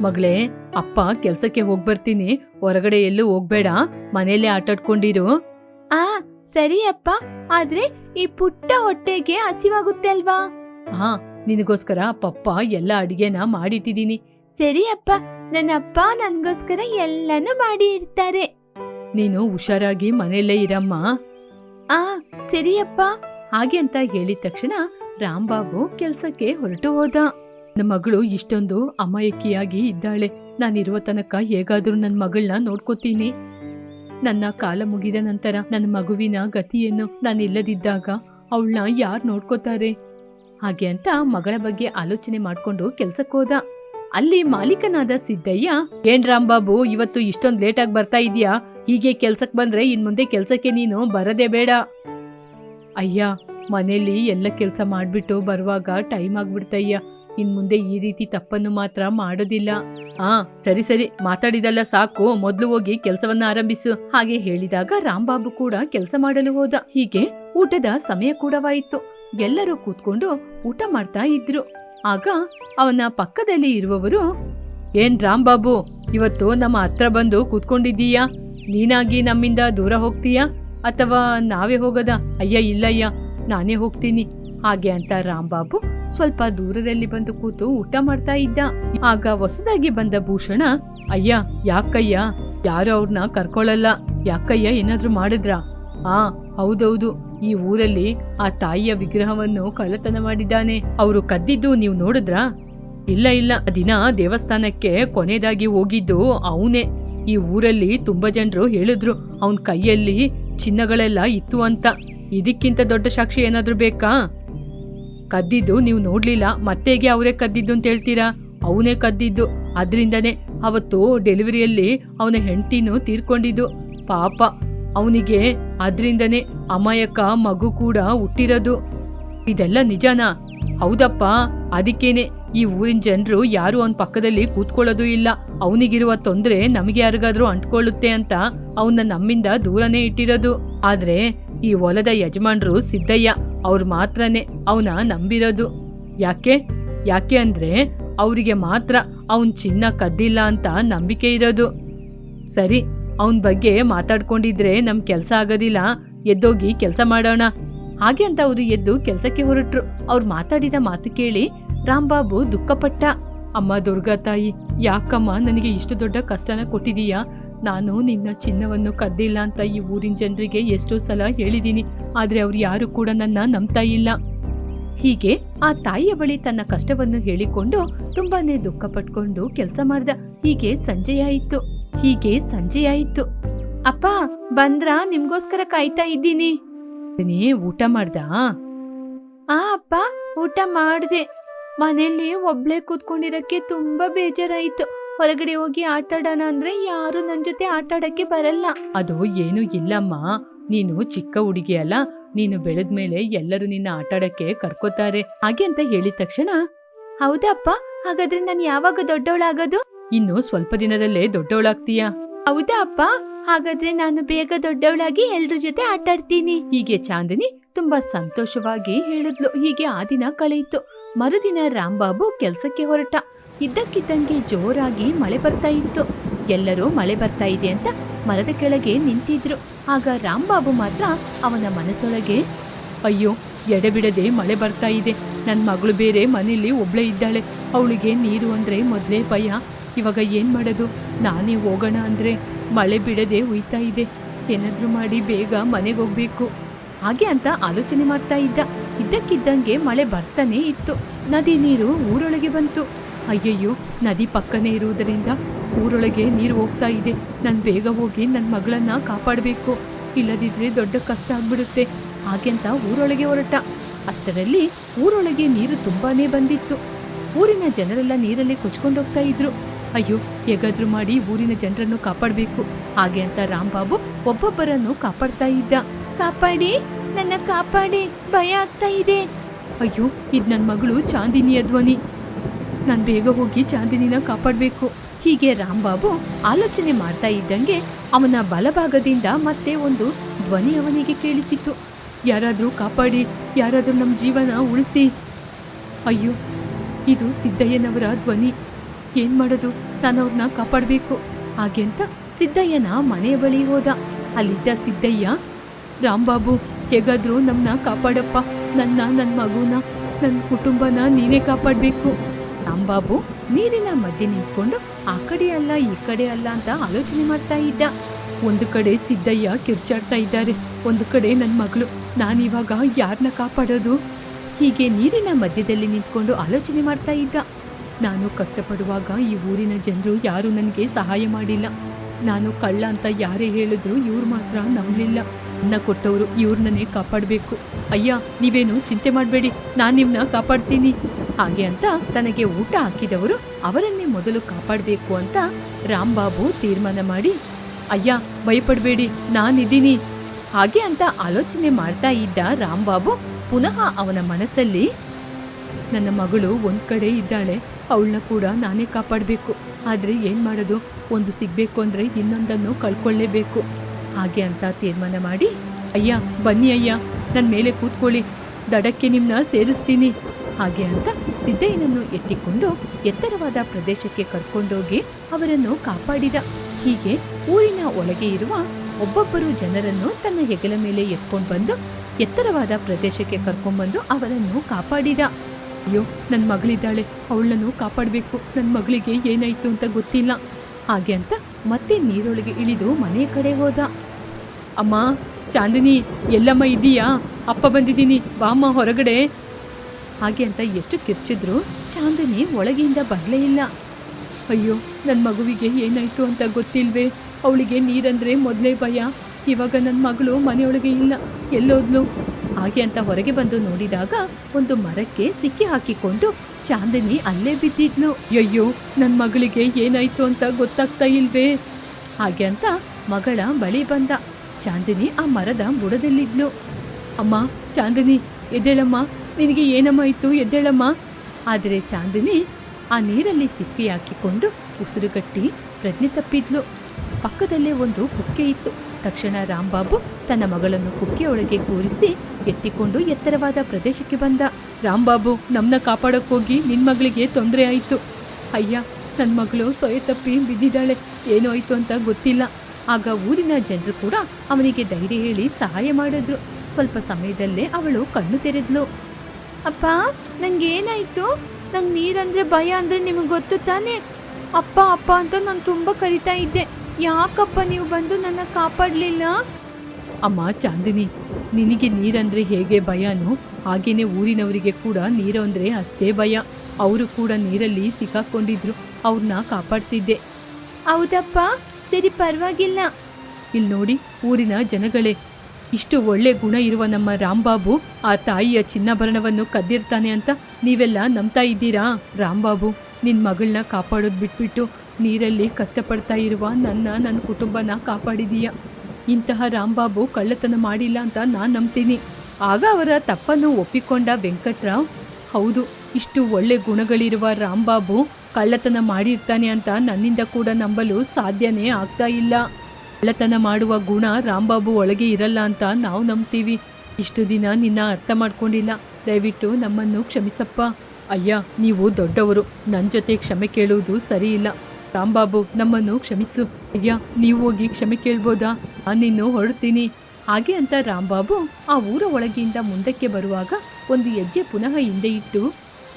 ಮಗಳೇ ಅಪ್ಪ ಕೆಲ್ಸಕ್ಕೆ ಹೋಗ್ಬರ್ತೀನಿ. ಹೊರಗಡೆ ಎಲ್ಲೂ ಹೋಗ್ಬೇಡ. ಮನೇಲೆ ಆಟಾಡ್ಕೊಂಡಿರು. ಆ ಸರಿ ಅಪ್ಪ. ಆದ್ರೆ ಈ ಪುಟ್ಟ ಹೊಟ್ಟೆಗೆ ಹಸಿವಾಗುತ್ತೆ ಅಲ್ವಾ? ಹಾ ನಿನಗೋಸ್ಕರ ಪಪ್ಪ ಎಲ್ಲ ಅಡಿಗೆನ ಮಾಡಿಟ್ಟಿದೀನಿ ಸರಿ ಅಪ್ಪ. ನನ್ನ ಅಪ್ಪ ನನ್ಗೋಸ್ಕರ ಎಲ್ಲಾನು ಮಾಡಿ ಇರ್ತಾರೆ ನೀನು ಹುಷಾರಾಗಿ ಮನೆಯಲ್ಲೇ ಇರಮ್ಮ. ಆ ಸರಿಯಪ್ಪ. ಹಾಗೆ ಅಂತ ಹೇಳಿದ ತಕ್ಷಣ ರಾಂಬಾಬು ಕೆಲ್ಸಕ್ಕೆ ಹೊರಟು ಹೋದ. ನನ್ನ ಮಗಳು ಇಷ್ಟೊಂದು ಅಮಾಯಕಿಯಾಗಿ ಇದ್ದಾಳೆ. ನಾನಿರುವ ತನಕ ಹೇಗಾದ್ರೂ ನನ್ನ ಮಗಳನ್ನ ನೋಡ್ಕೋತೀನಿ. ನನ್ನ ಕಾಲ ಮುಗಿದ ನಂತರ ನನ್ನ ಮಗುವಿನ ಗತಿಯನ್ನು ನಾನಿಲ್ಲದಿದ್ದಾಗ ಅವಳನ್ನ ಯಾರು ನೋಡ್ಕೋತಾರೆ? ಹಾಗೆ ಅಂತ ಮಗಳ ಬಗ್ಗೆ ಆಲೋಚನೆ ಮಾಡ್ಕೊಂಡು ಕೆಲ್ಸಕ್ಕೆ ಹೋದ. ಅಲ್ಲಿ ಮಾಲೀಕನಾದ ಸಿದ್ದಯ್ಯ ಏನ್ ರಾಂಬಾಬು ಇವತ್ತು ಇಷ್ಟೊಂದು ಲೇಟಾಗಿ ಬರ್ತಾ ಇದೀಯಾ? ಹೀಗೆ ಕೆಲ್ಸಕ್ಕೆ ಬಂದ್ರೆ ಇನ್ನು ಮುಂದೆ ಕೆಲ್ಸಕ್ಕೆ ನೀನು ಬರದೇ ಬೇಡ. ಅಯ್ಯ, ಮನೆಯಲ್ಲಿ ಎಲ್ಲ ಕೆಲಸ ಮಾಡಿಬಿಟ್ಟು ಬರುವಾಗ ಟೈಮ್ ಆಗ್ಬಿಡ್ತಯ್ಯ ಇನ್ನು ಮುಂದೆ ಈ ರೀತಿ ತಪ್ಪನ್ನು ಮಾತ್ರ ಮಾಡೋದಿಲ್ಲ. ಆ, ಸರಿ ಸರಿ, ಮಾತಾಡಿದಲ್ಲ ಸಾಕು. ಮೊದಲು ಹೋಗಿ ಕೆಲಸವನ್ನ ಆರಂಭಿಸು. ಹಾಗೆ ಹೇಳಿದಾಗ ರಾಂಬಾಬು ಕೂಡ ಕೆಲಸ ಮಾಡಲು ಹೋದ. ಹೀಗೆ ಊಟದ ಸಮಯ ಕೂಡವಾಯಿತು ಎಲ್ಲರೂ ಕೂತ್ಕೊಂಡು ಊಟ ಮಾಡ್ತಾ ಇದ್ರು. ಆಗ ಅವನ ಪಕ್ಕದಲ್ಲಿ ಇರುವವರು, ಏನ್ ರಾಂಬಾಬು ಇವತ್ತು ನಮ್ಮ ಹತ್ರ ಬಂದು ಕೂತ್ಕೊಂಡಿದ್ದೀಯಾ? ನೀನಾಗಿ ನಮ್ಮಿಂದ ದೂರ ಹೋಗ್ತೀಯಾ? ಅಥವಾ ನಾವೇ ಹೋಗದ? ಅಯ್ಯ, ಇಲ್ಲಯ್ಯ, ನಾನೇ ಹೋಗ್ತೀನಿ. ಹಾಗೆ ಅಂತ ರಾಂಬಾಬು ಸ್ವಲ್ಪ ದೂರದಲ್ಲಿ ಬಂದು ಕೂತು ಊಟ ಮಾಡ್ತಾ ಇದ್ದ. ಆಗ ಹೊಸದಾಗಿ ಬಂದ ಭೂಷಣ, ಅಯ್ಯ, ಯಾಕಯ್ಯ? ಯಾರು ಅವ್ರನ್ನ ಕರ್ಕೊಳ್ಳಲ್ಲ ಯಾಕಯ್ಯ, ಏನಾದ್ರೂ ಮಾಡಿದ್ರಾ? ಆ, ಹೌದೌದು. ಈ ಊರಲ್ಲಿ ಆ ತಾಯಿಯ ವಿಗ್ರಹವನ್ನು ಕಳ್ಳತನ ಮಾಡಿದ್ದಾನೆ. ಅವರು ಕದ್ದಿದ್ದು ನೀವು ನೋಡಿದ್ರಾ? ಇಲ್ಲ ಇಲ್ಲ. ದಿನ ದೇವಸ್ಥಾನಕ್ಕೆ ಕೊನೆದಾಗಿ ಹೋಗಿದ್ದು ಅವನೇ. ಈ ಊರಲ್ಲಿ ತುಂಬಾ ಜನರು ಹೇಳಿದ್ರು, ಅವನ್ ಕೈಯಲ್ಲಿ ಚಿನ್ನಗಳೆಲ್ಲ ಇತ್ತು ಅಂತ. ಇದಕ್ಕಿಂತ ದೊಡ್ಡ ಸಾಕ್ಷಿ ಏನಾದರೂ ಬೇಕಾ? ಕದ್ದಿದ್ದು ನೀವು ನೋಡ್ಲಿಲ್ಲ, ಮತ್ತೆಗೆ ಅವರೇ ಕದ್ದಿದ್ದು ಅಂತ ಹೇಳ್ತೀರಾ? ಅವನೇ ಕದ್ದಿದ್ದು. ಅದರಿಂದನೇ ಅವತ್ತು ಡೆಲಿವರಿಯಲ್ಲಿ ಅವನ ಹೆಂಡತಿನೂ ತೀರ್ಕೊಂಡಿದ್ದು. ಪಾಪ, ಅವನಿಗೆ ಅದರಿಂದನೇ ಅಮಾಯಕ ಮಗು ಕೂಡ ಹುಟ್ಟಿರೋದು. ಇದೆಲ್ಲ ನಿಜನಾ? ಹೌದಪ್ಪ, ಅದಕ್ಕೇನೆ. ಈ ಊರಿನ ಜನರು ಯಾರು ಅವನ ಪಕ್ಕದಲ್ಲಿ ಕೂತ್ಕೊಳ್ಳೋದು ಇಲ್ಲ. ಅವನಿಗಿರುವ ತೊಂದರೆ ನಮಗೆ ಯಾರಿಗಾದ್ರೂ ಅಂಟ್ಕೊಳ್ಳುತ್ತೆ ಅಂತ ಅವನ್ನ ನಮ್ಮಿಂದ ದೂರನೇ ಇಟ್ಟಿರೋದು. ಆದ್ರೆ ಈ ಹೊಲದ ಯಜಮಾನ್ರು ಸಿದ್ದಯ್ಯ, ಅವ್ರು ಮಾತ್ರನೇ, ಅವನ ನಂಬಿರೋದು. ಯಾಕೆ? ಯಾಕೆ ಅಂದ್ರೆ ಅವರಿಗೆ ಮಾತ್ರ ಅವನ್ ಚಿನ್ನ ಕದ್ದಿಲ್ಲ ಅಂತ ನಂಬಿಕೆ ಇರೋದು. ಸರಿ, ಅವನ್ ಬಗ್ಗೆ ಮಾತಾಡ್ಕೊಂಡಿದ್ರೆ ನಮ್ ಕೆಲ್ಸ ಆಗೋದಿಲ್ಲ, ಎದ್ದೋಗಿ ಕೆಲಸ ಮಾಡೋಣ. ಹಾಗೆ ಅಂತ ಅವರು ಎದ್ದು ಕೆಲಸಕ್ಕೆ ಹೊರಟ್ರು. ಅವ್ರು ಮಾತಾಡಿದ ಮಾತು ಕೇಳಿ ರಾಂಬಾಬು ದುಃಖಪಟ್ಟ. ಅಮ್ಮ ದುರ್ಗಾ ತಾಯಿ, ಯಾಕಮ್ಮ ನನಗೆ ಇಷ್ಟು ದೊಡ್ಡ ಕಷ್ಟನ ಕೊಟ್ಟಿದೀಯಾ? ನಾನು ನಿನ್ನ ಚಿನ್ನವನ್ನು ಕದ್ದಿಲ್ಲ ಅಂತ ಈ ಊರಿನ ಜನರಿಗೆ ಎಷ್ಟೋ ಸಲ ಹೇಳಿದ್ದೀನಿ ಆದ್ರೆ ಅವ್ರು ಯಾರು ಕೂಡ ನನ್ನ ನಂಬ್ತಾ ಇಲ್ಲ. ಹೀಗೆ ಆ ತಾಯಿಯ ಬಳಿ ತನ್ನ ಕಷ್ಟವನ್ನು ಹೇಳಿಕೊಂಡು ತುಂಬಾನೇ ದುಃಖ ಪಟ್ಕೊಂಡು ಕೆಲಸ ಮಾಡ್ದ. ಹೀಗೆ ಸಂಜೆಯಾಯಿತು ಹೀಗೆ ಸಂಜೆಯಾಯಿತು ಅಪ್ಪ, ಬಂದ್ರ? ನಿಮ್ಗೋಸ್ಕರ ಕಾಯ್ತಾ ಇದ್ದೀನಿ. ಊಟ ಮಾಡ್ದ? ಆ, ಅಪ್ಪ, ಊಟ ಮಾಡ್ದೆ. ಮನೇಲಿ ಒಬ್ಳೆ ಕೂತ್ಕೊಂಡಿರಕ್ಕೆ ತುಂಬಾ ಬೇಜಾರಾಯ್ತು. ಹೊರಗಡೆ ಹೋಗಿ ಆಟಾಡೋಣ ಅಂದ್ರೆ ಯಾರು ನನ್ ಜೊತೆ ಆಟಾಡಕ್ಕೆ ಬರಲ್ಲ. ಅದು ಏನು ಇಲ್ಲಮ್ಮ. ನೀನು ಚಿಕ್ಕ ಹುಡುಗಿ ಅಲ್ಲ. ನೀನು ಬೆಳೆದ್ಮೇಲೆ ಎಲ್ಲರೂ ನಿನ್ನ ಆಟಾಡಕ್ಕೆ ಕರ್ಕೋತಾರೆ. ಹಾಗೆ ಅಂತ ಹೇಳಿದ ತಕ್ಷಣ ಹೌದಪ್ಪ ಹಾಗಾದ್ರೆ ನಾನು ಯಾವಾಗ ದೊಡ್ಡವಳಾಗೋದು? ಇನ್ನು ಸ್ವಲ್ಪ ದಿನದಲ್ಲೇ ದೊಡ್ಡವಳಾಗ್ತೀಯ? ಹೌದಾ ಅಪ್ಪ ಹಾಗಾದ್ರೆ ನಾನು ಬೇಗ ದೊಡ್ಡವಳಾಗಿ ಎಲ್ರ ಜೊತೆ ಆಟಾಡ್ತೀನಿ. ಹೀಗೆ ಚಾಂದಿನಿ ತುಂಬಾ ಸಂತೋಷವಾಗಿ ಹೇಳಿದ್ಲು. ಹೀಗೆ ಆ ದಿನ ಕಳೆಯಿತು. ಮರುದಿನ ರಾಂಬಾಬು ಕೆಲಸಕ್ಕೆ ಹೊರಟ. ಇದ್ದಕ್ಕಿದ್ದಂಗೆ ಜೋರಾಗಿ ಮಳೆ ಬರ್ತಾ ಇತ್ತು. ಎಲ್ಲರೂ ಮಳೆ ಬರ್ತಾ ಇದೆ ಅಂತ ಮರದ ಕೆಳಗೆ ನಿಂತಿದ್ರು. ಆಗ ರಾಂಬಾಬು ಮಾತ್ರ ಅವನ ಮನಸ್ಸೊಳಗೆ, ಅಯ್ಯೋ, ಎಡೆಬಿಡದೆ ಮಳೆ ಬರ್ತಾ ಇದೆ. ನನ್ನ ಮಗಳು ಬೇರೆ ಮನೆಯಲ್ಲಿ ಒಬ್ಳೆ ಇದ್ದಾಳೆ. ಅವಳಿಗೆ ನೀರು ಅಂದರೆ ಮೊದಲೇ ಭಯ. ಇವಾಗ ಏನು ಮಾಡೋದು? ನಾನೇ ಹೋಗೋಣ ಅಂದ್ರೆ ಮಳೆ ಬಿಡದೆ ಉಯ್ತಾ ಇದೆ. ಏನಾದರೂ ಮಾಡಿ ಬೇಗ ಮನೆಗೆ ಹೋಗ್ಬೇಕು. ಹಾಗೆ ಅಂತ ಆಲೋಚನೆ ಮಾಡ್ತಾ ಇದ್ದ. ಇದ್ದಕ್ಕಿದ್ದಂಗೆ ಮಳೆ ಬರ್ತಾನೇ ಇತ್ತು. ನದಿ ನೀರು ಊರೊಳಗೆ ಬಂತು. ಅಯ್ಯಯ್ಯೋ, ನದಿ ಪಕ್ಕನೇ ಇರುವುದರಿಂದ ಊರೊಳಗೆ ನೀರು ಹೋಗ್ತಾ ಇದೆ. ನಾನು ಬೇಗ ಹೋಗಿ ನನ್ನ ಮಗಳನ್ನ ಕಾಪಾಡಬೇಕು. ಇಲ್ಲದಿದ್ರೆ ದೊಡ್ಡ ಕಷ್ಟ ಆಗ್ಬಿಡುತ್ತೆ. ಹಾಗೆಂತ ಊರೊಳಗೆ ಹೊರಟ. ಅಷ್ಟರಲ್ಲಿ ಊರೊಳಗೆ ನೀರು ತುಂಬಾನೇ ಬಂದಿತ್ತು. ಊರಿನ ಜನರೆಲ್ಲ ನೀರಲ್ಲಿ ಕೊಚ್ಕೊಂಡೋಗ್ತಾ ಇದ್ರು. ಅಯ್ಯೋ, ಹೇಗಾದ್ರೂ ಮಾಡಿ ಊರಿನ ಜನರನ್ನು ಕಾಪಾಡಬೇಕು. ಹಾಗೆ ಅಂತ ರಾಮ್ಬಾಬು ಒಬ್ಬೊಬ್ಬರನ್ನು ಕಾಪಾಡ್ತಾ ಇದ್ದ. ಕಾಪಾಡಿ. ನನ್ನ ಕಾಪಾಡಿ. ಭಯ ಆಗ್ತಾ ಇದೆ. ಅಯ್ಯೋ, ಇದು ನನ್ನ ಮಗಳು ಚಾಂದಿನಿಯ ಧ್ವನಿ. ನಾನು ಬೇಗ ಹೋಗಿ ಚಾಂದಿನಿನ ಕಾಪಾಡಬೇಕು. ಹೀಗೆ ರಾಂಬಾಬು ಆಲೋಚನೆ ಮಾಡ್ತಾ ಇದ್ದಂಗೆ ಅವನ ಬಲಭಾಗದಿಂದ ಮತ್ತೆ ಒಂದು ಧ್ವನಿ ಅವನಿಗೆ ಕೇಳಿಸಿತು ಯಾರಾದರೂ ಕಾಪಾಡಿ, ಯಾರಾದರೂ ನಮ್ಮ ಜೀವನ ಉಳಿಸಿ. ಅಯ್ಯೋ, ಇದು ಸಿದ್ದಯ್ಯನವರ ಧ್ವನಿ. ಏನು ಮಾಡೋದು? ನಾನು ಅವ್ರನ್ನ ಕಾಪಾಡಬೇಕು. ಹಾಗೆ ಅಂತ ಸಿದ್ದಯ್ಯನ ಮನೆಯ ಬಳಿ ಹೋದ. ಅಲ್ಲಿದ್ದ ಸಿದ್ದಯ್ಯ ರಾಂಬಾಬು ಹೇಗಾದ್ರೂ ನಮ್ಮನ್ನ ಕಾಪಾಡಪ್ಪ. ನನ್ನ ನನ್ನ ಮಗುನ ನನ್ನ ಕುಟುಂಬನ ನೀನೇ ಕಾಪಾಡಬೇಕು. ನಮ್ಮ ಬಾಬು ನೀರಿನ ಮಧ್ಯೆ ನಿಂತ್ಕೊಂಡು ಆ ಕಡೆ ಅಲ್ಲ, ಈ ಕಡೆ ಅಲ್ಲ ಅಂತ ಆಲೋಚನೆ ಮಾಡ್ತಾ ಇದ್ದ. ಒಂದು ಕಡೆ ಸಿದ್ದಯ್ಯ ಕಿರ್ಚಾಡ್ತಾ ಇದ್ದಾರೆ. ಒಂದು ಕಡೆ ನನ್ನ ಮಗಳು. ನಾನಿವಾಗ ಯಾರನ್ನ ಕಾಪಾಡೋದು? ಹೀಗೆ ನೀರಿನ ಮಧ್ಯದಲ್ಲಿ ನಿಂತ್ಕೊಂಡು ಆಲೋಚನೆ ಮಾಡ್ತಾ ಇದ್ದ. ನಾನು ಕಷ್ಟಪಡುವಾಗ ಈ ಊರಿನ ಜನರು ಯಾರು ನನಗೆ ಸಹಾಯ ಮಾಡಿಲ್ಲ. ನಾನು ಕಳ್ಳ ಅಂತ ಯಾರೇ ಹೇಳಿದ್ರು ಇವ್ರು ಮಾತ್ರ ನಂಬಲಿಲ್ಲ. ಅನ್ನ ಕೊಟ್ಟವರು ಇವ್ರನ್ನೇ ಕಾಪಾಡಬೇಕು. ಅಯ್ಯ, ನೀವೇನು ಚಿಂತೆ ಮಾಡಬೇಡಿ. ನಾನು ನಿಮ್ಮನ್ನ ಕಾಪಾಡ್ತೀನಿ. ಹಾಗೆ ಅಂತ ತನಗೆ ಊಟ ಹಾಕಿದವರು ಅವರನ್ನೇ ಮೊದಲು ಕಾಪಾಡಬೇಕು ಅಂತ ರಾಂಬಾಬು ತೀರ್ಮಾನ ಮಾಡಿ, ಅಯ್ಯ, ಭಯಪಡಬೇಡಿ, ನಾನಿದ್ದೀನಿ. ಹಾಗೆ ಅಂತ ಆಲೋಚನೆ ಮಾಡ್ತಾ ಇದ್ದ ರಾಂಬಾಬು ಪುನಃ ಅವನ ಮನಸ್ಸಲ್ಲಿ, ನನ್ನ ಮಗಳು ಒಂದ್ ಕಡೆ ಇದ್ದಾಳೆ, ಅವಳನ್ನ ಕೂಡ ನಾನೇ ಕಾಪಾಡಬೇಕು. ಆದ್ರೆ ಏನು ಮಾಡೋದು? ಒಂದು ಸಿಗಬೇಕು ಅಂದರೆ ಇನ್ನೊಂದನ್ನು ಕಳ್ಕೊಳ್ಳೇಬೇಕು. ಹಾಗೆ ಅಂತ ತೀರ್ಮಾನ ಮಾಡಿ, ಅಯ್ಯ, ಬನ್ನಿ ಅಯ್ಯ ನನ್ನ ಮೇಲೆ ಕೂತ್ಕೊಳ್ಳಿ, ದಡಕ್ಕೆ ನಿಮ್ಮನ್ನ ಸೇರಿಸ್ತೀನಿ. ಹಾಗೆ ಅಂತ ಸಿದ್ದಯ್ಯನನ್ನು ಎತ್ತಿಕೊಂಡು ಎತ್ತರವಾದ ಪ್ರದೇಶಕ್ಕೆ ಕರ್ಕೊಂಡೋಗಿ ಅವರನ್ನು ಕಾಪಾಡಿದ. ಹೀಗೆ ಊರಿನ ಒಳಗೆ ಇರುವ ಒಬ್ಬೊಬ್ಬರು ಜನರನ್ನು ತನ್ನ ಹೆಗಲ ಮೇಲೆ ಎತ್ಕೊಂಡು ಬಂದು ಎತ್ತರವಾದ ಪ್ರದೇಶಕ್ಕೆ ಕರ್ಕೊಂಡ್ಬಂದು ಅವರನ್ನು ಕಾಪಾಡಿದ. ಅಯ್ಯೋ ನನ್ನ ಮಗಳಿದ್ದಾಳೆ. ಅವಳನ್ನು ಕಾಪಾಡಬೇಕು. ನನ್ನ ಮಗಳಿಗೆ ಏನಾಯ್ತು ಅಂತ ಗೊತ್ತಿಲ್ಲ. ಹಾಗೆ ಅಂತ ಮತ್ತೆ ನೀರೊಳಗೆ ಇಳಿದು ಮನೆ ಕಡೆ ಹೋದ. ಅಮ್ಮ, ಚಾಂದಿನಿ, ಎಲ್ಲಮ್ಮ ಇದೀಯಾ ಅಪ್ಪ ಬಂದಿದ್ದೀನಿ. ಬಾಮ್ಮ, ಹೊರಗಡೆ. ಹಾಗೆ ಅಂತ ಎಷ್ಟು ಕಿರ್ಚಿದ್ರು ಚಾಂದಿನಿ ಒಳಗಿಂದ ಬರಲೇ ಇಲ್ಲ. ಅಯ್ಯೋ ನನ್ನ ಮಗುವಿಗೆ ಏನಾಯ್ತು ಅಂತ ಗೊತ್ತಿಲ್ವೇ? ಅವಳಿಗೆ ನೀರಂದ್ರೆ ಮೊದಲೇ ಭಯ. ಇವಾಗ ನನ್ನ ಮಗಳು ಮನೆಯೊಳಗೆ ಇಲ್ಲ. ಎಲ್ಲೋದ್ಲು? ಹಾಗೆ ಅಂತ ಹೊರಗೆ ಬಂದು ನೋಡಿದಾಗ ಒಂದು ಮರಕ್ಕೆ ಸಿಕ್ಕಿ ಹಾಕಿಕೊಂಡು ಚಾಂದಿನಿ ಅಲ್ಲೇ ಬಿದ್ದಿದ್ಲು. ಅಯ್ಯೋ ನನ್ನ ಮಗಳಿಗೆ ಏನಾಯ್ತು ಅಂತ ಗೊತ್ತಾಗ್ತಾ ಇಲ್ವೇ? ಹಾಗೆ ಅಂತ ಮಗಳ ಬಳಿ ಬಂದ. ಚಾಂದಿನಿ ಆ ಮರದ ಬುಡದಲ್ಲಿದ್ಲು. ಅಮ್ಮ, ಚಾಂದಿನಿ, ಎದ್ದೇಳಮ್ಮ, ನಿನಗೆ ಏನಮ್ಮ ಇತ್ತು ಎದ್ದೇಳಮ್ಮ. ಆದರೆ ಚಾಂದಿನಿ ಆ ನೀರಲ್ಲಿ ಸಿಕ್ಕಿ ಹಾಕಿಕೊಂಡು ಉಸಿರುಗಟ್ಟಿ ಪ್ರಜ್ಞೆ ತಪ್ಪಿದ್ಲು. ಪಕ್ಕದಲ್ಲೇ ಒಂದು ಕುಕ್ಕೆ ಇತ್ತು. ತಕ್ಷಣ ರಾಂಬಾಬು ತನ್ನ ಮಗಳನ್ನು ಕುಕ್ಕಿಯೊಳಗೆ ಕೂರಿಸಿ ಎತ್ತಿಕೊಂಡು ಎತ್ತರವಾದ ಪ್ರದೇಶಕ್ಕೆ ಬಂದ. ರಾಂಬಾಬು ನಮ್ಮನ್ನ ಕಾಪಾಡೋಕ್ಕೋಗಿ ನಿನ್ನ ಮಗಳಿಗೆ ತೊಂದರೆ ಆಯಿತು. ಅಯ್ಯ ನನ್ನ ಮಗಳು ಸೊಯೆ ತಪ್ಪಿ ಬಿದ್ದಿದ್ದಾಳೆ. ಏನೋ ಆಯಿತು ಅಂತ ಗೊತ್ತಿಲ್ಲ. ಆಗ ಊರಿನ ಜನರು ಕೂಡ ಅವನಿಗೆ ಧೈರ್ಯ ಹೇಳಿ ಸಹಾಯ ಮಾಡಿದ್ರು. ಸ್ವಲ್ಪ ಸಮಯದಲ್ಲೇ ಅವಳು ಕಣ್ಣು ತೆರೆದ್ಲು. ಅಪ್ಪ ನನಗೇನಾಯಿತು ನಂಗೆ ನೀರಂದರೆ ಭಯ ಅಂದ್ರೆ ನಿಮಗೆ ಗೊತ್ತು ತಾನೇ? ಅಪ್ಪ ಅಪ್ಪ ಅಂತ ನಾನು ತುಂಬ ಕರಿತಾ ಇದ್ದೆ. ಯಾಕಪ್ಪ ನೀವು ಬಂದು ನನ್ನ ಕಾಪಾಡಲಿಲ್ಲ? ಅಮ್ಮ ಚಾಂದಿನಿ ನಿನಗೆ ನೀರಂದ್ರೆ ಹೇಗೆ ಭಯನೋ ಹಾಗೇನೆ ಊರಿನವರಿಗೆ ಕೂಡ ನೀರು ಅಂದ್ರೆ ಅಷ್ಟೇ ಭಯ. ಅವರು ಕೂಡ ನೀರಲ್ಲಿ ಸಿಕ್ಕಾಕೊಂಡಿದ್ರು ಅವ್ರನ್ನ ಕಾಪಾಡ್ತಿದ್ದೆ. ಹೌದಪ್ಪ ಸರಿ ಪರವಾಗಿಲ್ಲ. ಇಲ್ಲಿ ನೋಡಿ ಊರಿನ ಜನಗಳೇ ಇಷ್ಟು ಒಳ್ಳೆ ಗುಣ ಇರುವ ನಮ್ಮ ರಾಂಬಾಬು ಆ ತಾಯಿಯ ಚಿನ್ನಾಭರಣವನ್ನು ಕದ್ದಿರ್ತಾನೆ ಅಂತ ನೀವೆಲ್ಲ ನಂಬ್ತಾ ಇದ್ದೀರಾ? ರಾಂಬಾಬು ನಿನ್ನ ಮಗಳನ್ನ ಕಾಪಾಡೋದು ಬಿಟ್ಬಿಟ್ಟು ನೀರಲ್ಲಿ ಕಷ್ಟಪಡ್ತಾ ಇರುವ ನನ್ನ ನನ್ನ ಕುಟುಂಬನ ಕಾಪಾಡಿದೀಯ. ಇಂತಹ ರಾಂಬಾಬು ಕಳ್ಳತನ ಮಾಡಿಲ್ಲ ಅಂತ ನಾನು ನಂಬ್ತೀನಿ. ಆಗ ಅವರ ತಪ್ಪನ್ನು ಒಪ್ಪಿಕೊಂಡ ವೆಂಕಟ್ರಾವ್, ಹೌದು, ಇಷ್ಟು ಒಳ್ಳೆ ಗುಣಗಳಿರುವ ರಾಂಬಾಬು ಕಳ್ಳತನ ಮಾಡಿರ್ತಾನೆ ಅಂತ ನನ್ನಿಂದ ಕೂಡ ನಂಬಲು ಸಾಧ್ಯನೇ ಆಗ್ತಾ ಇಲ್ಲ. ಕಳ್ಳತನ ಮಾಡುವ ಗುಣ ರಾಮ್ಬಾಬು ಒಳಗೆ ಇರಲ್ಲ ಅಂತ ನಾವು ನಂಬ್ತೀವಿ. ಇಷ್ಟು ದಿನ ನಿನ್ನ ಅರ್ಥ ಮಾಡ್ಕೊಂಡಿಲ್ಲ. ದಯವಿಟ್ಟು ನಮ್ಮನ್ನು ಕ್ಷಮಿಸಪ್ಪ. ಅಯ್ಯ, ನೀವು ದೊಡ್ಡವರು. ನನ್ನ ಜೊತೆ ಕ್ಷಮೆ ಕೇಳುವುದು ಸರಿಯಿಲ್ಲ. ರಾಂಬಾಬು ನಮ್ಮನ್ನು ಕ್ಷಮಿಸು. ಅಯ್ಯ ನೀವು ಹೋಗಿ ಕ್ಷಮೆ ಕೇಳ್ಬೋದಾ? ನಾನಿನ್ನು ಹೊರಡ್ತೀನಿ. ಹಾಗೆ ಅಂತ ರಾಂಬಾಬು ಆ ಊರ ಒಳಗಿಂದ ಮುಂದಕ್ಕೆ ಬರುವಾಗ ಒಂದು ಹೆಜ್ಜೆ ಪುನಃ ಹಿಂದೆ ಇಟ್ಟು,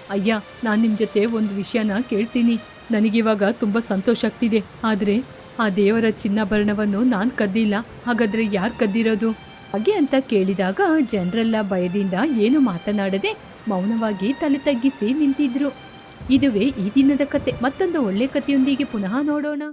ಅಯ್ಯ, ನಾನು ನಿಮ್ಮ ಜೊತೆ ಒಂದು ವಿಷಯನ ಕೇಳ್ತೀನಿ. ನನಗಿವಾಗ ತುಂಬ ಸಂತೋಷ ಆಗ್ತಿದೆ. ಆದರೆ ಆ ದೇವರ ಚಿನ್ನಾಭರಣವನ್ನು ನಾನು ಕದ್ದಿಲ್ಲ. ಹಾಗಾದರೆ ಯಾರು ಕದ್ದಿರೋದು? ಹಾಗೆ ಅಂತ ಕೇಳಿದಾಗ ಜನರೆಲ್ಲ ಭಯದಿಂದ ಏನು ಮಾತನಾಡದೆ ಮೌನವಾಗಿ ತಲೆ ತಗ್ಗಿಸಿ ನಿಂತಿದ್ರು. ಇದುವೇ ಈ ದಿನದ ಕತೆ. ಮತ್ತೊಂದು ಒಳ್ಳೆ ಕಥೆಯೊಂದಿಗೆ ಪುನಃ ನೋಡೋಣ.